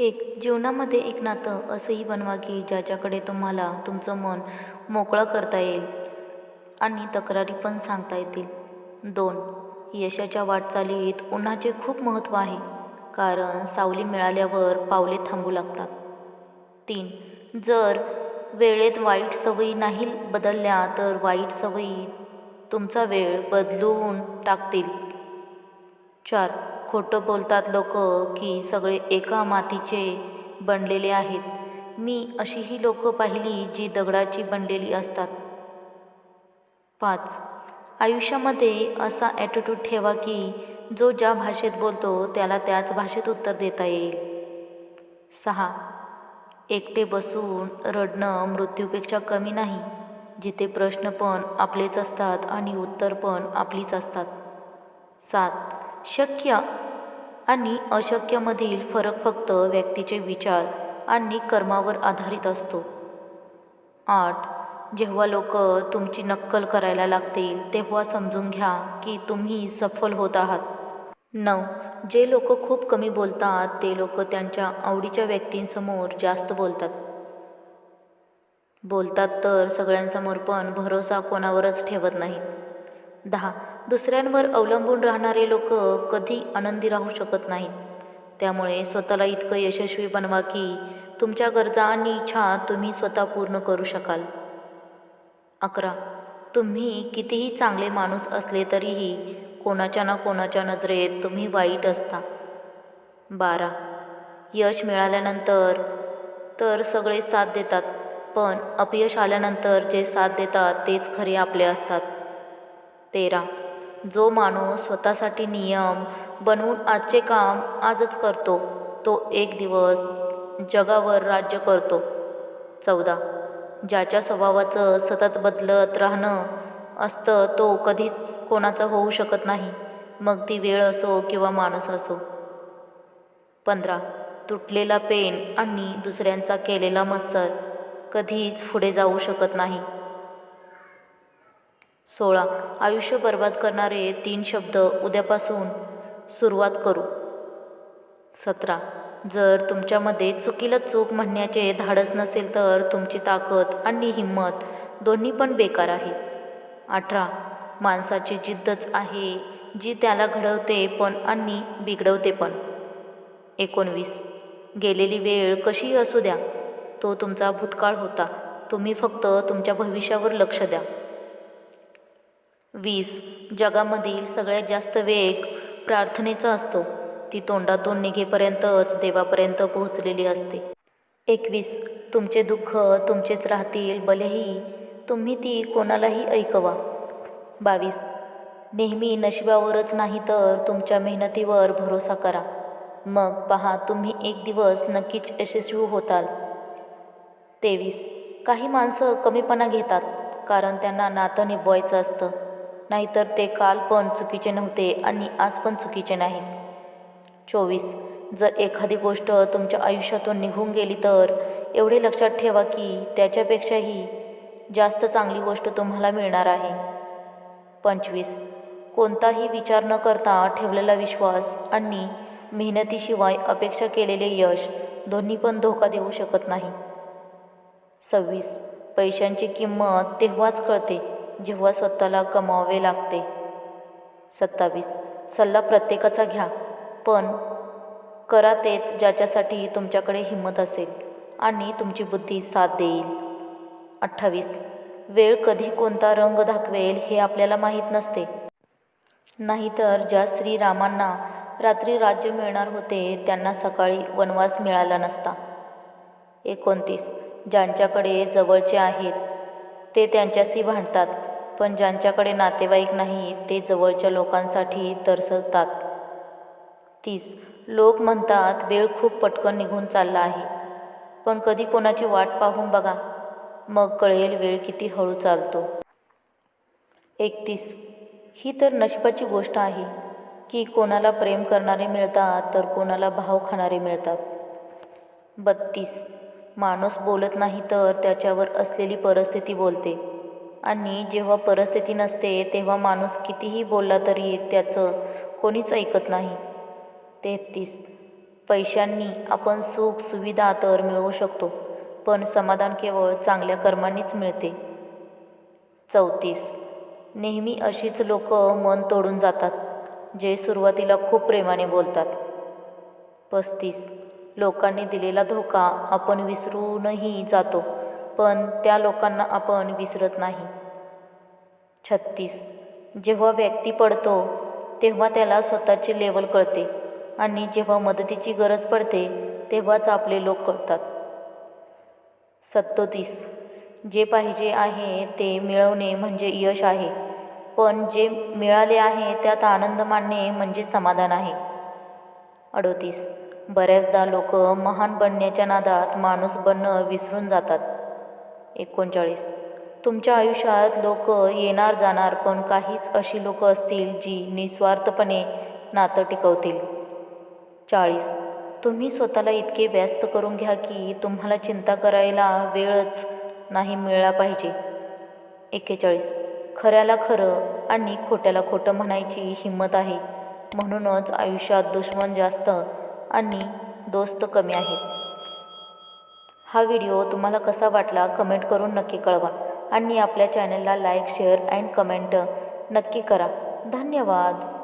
एक जीवनामध्ये एक नातं असंही बनवा की ज्याच्याकडे तुम्हाला तुमचं मन मोकळं करता येईल आणि तक्रारी पण सांगता येतील. दोन यशाच्या वाटचालीत उन्हाचे खूप महत्त्व आहे कारण सावली मिळाल्यावर पावले थांबू लागतात. तीन जर वेळेत वाईट सवयी नाही बदलल्या तर वाईट सवयी तुमचा वेळ बदलून टाकतील. चार खोटं बोलतात लोक की सगळे एका मातीचे बनलेले आहेत. मी अशीही लोक पाहिली जी दगडाची बनलेली असतात. पाच. आयुष्यामध्ये असा ॲटिट्यूड ठेवा की जो ज्या भाषेत बोलतो त्याला त्याच भाषेत उत्तर देता येईल. सहा. एकटे बसून रडणं मृत्यूपेक्षा कमी नाही जिथे प्रश्न पण आपलेच असतात आणि उत्तर पण आपलीच असतात. सात. शक्य आणि अशक्यमधील फरक फक्त व्यक्तीचे विचार आणि कर्मावर आधारित असतो. आठ. जेव्हा लोक तुमची नक्कल करायला लागतील तेव्हा समजून घ्या की तुम्ही सफल होत आहात. नऊ. जे लोक खूप कमी बोलतात ते लोक त्यांच्या आवडीच्या व्यक्तींसमोर जास्त बोलतात. बोलतात तर सगळ्यांसमोर पण भरोसा कोणावरच ठेवत नाहीत दहा. दुसऱ्यांवर अवलंबून राहणारे लोक कधी आनंदी राहू शकत नाहीत. त्यामुळे स्वतःला इतकं यशस्वी बनवा की तुमच्या गरजा आणि इच्छा तुम्ही स्वतः पूर्ण करू शकाल. अकरा. तुम्ही कितीही चांगले माणूस असले तरीही कोणाच्या ना कोणाच्या नजरेत तुम्ही वाईट असता. बारा. यश मिळाल्यानंतर तर सगळे साथ देतात पण अपयश आल्यानंतर जे साथ देतात तेच खरे आपले असतात. तेरा. जो माणूस स्वतःसाठी नियम बनवून आजचे काम आजच करतो तो एक दिवस जगावर राज्य करतो. चौदा. ज्याच्या स्वभावाचं सतत बदलत राहणं असतं तो कधीच कोणाचा होऊ शकत नाही. मग ती वेळ असो किंवा माणूस असो. पंधरा. तुटलेला पेन आणि दुसऱ्यांचा केलेला मत्सर कधीच पुढे जाऊ शकत नाही. सोळा. आयुष्य बर्बाद करणारे तीन शब्द उद्यापासून सुरुवात करू. सतरा. जर तुमच्यामध्ये चुकीला चूक म्हणण्याचे धाडस नसेल तर तुमची ताकद आणि हिंमत दोन्ही पण बेकार आहे. अठरा. माणसाची जिद्दच आहे जी त्याला घडवते पण आणि बिघडवते पण. एकोणवीस. गेलेली वेळ कशीही असू द्या? तो तुमचा भूतकाळ होता. तुम्ही फक्त तुमच्या भविष्यावर लक्ष द्या. वीस. जगामधील सगळ्यात जास्त वेग प्रार्थनेचा असतो. ती तोंडातून निघेपर्यंतच देवापर्यंत पोहोचलेली असते. एकवीस. तुमचे दुःख तुमचेच राहतील भलेही तुम्ही ती कोणालाही ऐकवा. बावीस. नेहमी नशिबावरच नाही तर तुमच्या मेहनतीवर भरोसा करा. मग पहा तुम्ही एक दिवस नक्कीच यशस्वी होताल. तेवीस. काही माणसं कमीपणा घेतात कारण त्यांना नातं निभवायचं असतं. नाहीतर ते काल पण चुकीचे नव्हते आणि आज पण चुकीचे नाहीत. चोवीस. जर एखादी गोष्ट तुमच्या आयुष्यातून निघून गेली तर एवढे लक्षात ठेवा की त्याच्यापेक्षाही जास्त चांगली गोष्ट तुम्हाला मिळणार आहे. पंचवीस. कोणताही विचार न करता ठेवलेला विश्वास आणि मेहनतीशिवाय अपेक्षा केलेले यश दोन्ही पण धोका देऊ शकत नाही. सव्वीस. पैशांची किंमत तेव्हाच कळते. जेव्हा स्वतःला कमावे लागते. सत्तावीस. सल्ला प्रत्येकाचा घ्या. पण करा तेच ज्याच्यासाठी तुमच्याकडे हिंमत असेल आणि तुमची बुद्धी साथ देईल. अठ्ठावीस. वेळ कधी कोणता रंग दाखवेल हे आपल्याला माहीत नसते. नाहीतर ज्या श्रीरामांना रात्री राज्य मिळणार होते त्यांना सकाळी वनवास मिळाला नसता. एकोणतीस. ज्यांच्याकडे जवळचे आहेत ते त्यांच्याशी भांडतात. पण ज्यांच्याकडे नातेवाईक नाही ते जवळच्या लोकांसाठी तरसतात. तीस. लोक म्हणतात वेळ खूप पटकन निघून चालला आहे. पण कधी कोणाची वाट पाहून बघा. मग कळेल वेळ किती हळू चालतो. एकतीस. ही तर नशिबाची गोष्ट आहे. की कोणाला प्रेम करणारे मिळतात तर कोणाला भाव खाणारे मिळतात. बत्तीस. माणूस बोलत नाही तर त्याच्यावर असलेली परिस्थिती बोलते. आणि जेव्हा परिस्थिती नसते तेव्हा माणूस कितीही बोलला तरी त्याचं कोणीच ऐकत नाही. तेहतीस. पैशांनी आपण सुख सुविधा तर मिळवू शकतो पण समाधान केवळ चांगल्या कर्मांनीच मिळते. चौतीस. नेहमी अशीच लोक मन तोडून जातात जे सुरुवातीला खूप प्रेमाने बोलतात. पस्तीस. लोकांनी दिलेला धोका आपण विसरूनही जातो. पण त्या लोकांना आपण विसरत नाही. छत्तीस. जेव्हा व्यक्ती पडतो तेव्हा त्याला स्वतःची लेवल कळते आणि जेव्हा मदतीची गरज पडते तेव्हाच आपले लोक कळतात. सत्तोतीस. जे पाहिजे आहे ते मिळवणे म्हणजे यश आहे पण जे मिळाले आहे त्यात आनंद मानणे म्हणजे समाधान आहे. अडोतीस. बऱ्याचदा लोक महान बनण्याच्या नादात माणूस बनणं विसरून जातात. एकोणचाळीस. तुमच्या आयुष्यात लोक येणार जाणार पण काहीच अशी लोक असतील जी निस्वार्थपणे नातं टिकवतील. चाळीस. तुम्ही स्वतःला इतके व्यस्त करून घ्या की तुम्हाला चिंता करायला वेळच नाही मिळाला पाहिजे. एक्केचाळीस. खऱ्याला खरं आणि खोट्याला खोटं म्हणायची हिंमत आहे. म्हणूनच आयुष्यात दुश्मन जास्त आणि दोस्त कमी आहेत. हा व्हिडिओ तुम्हाला कसा वाटला कमेंट करून नक्की कळवा. आणि आपल्या चॅनलला लाईक शेअर अँड कमेंट नक्की करा. धन्यवाद.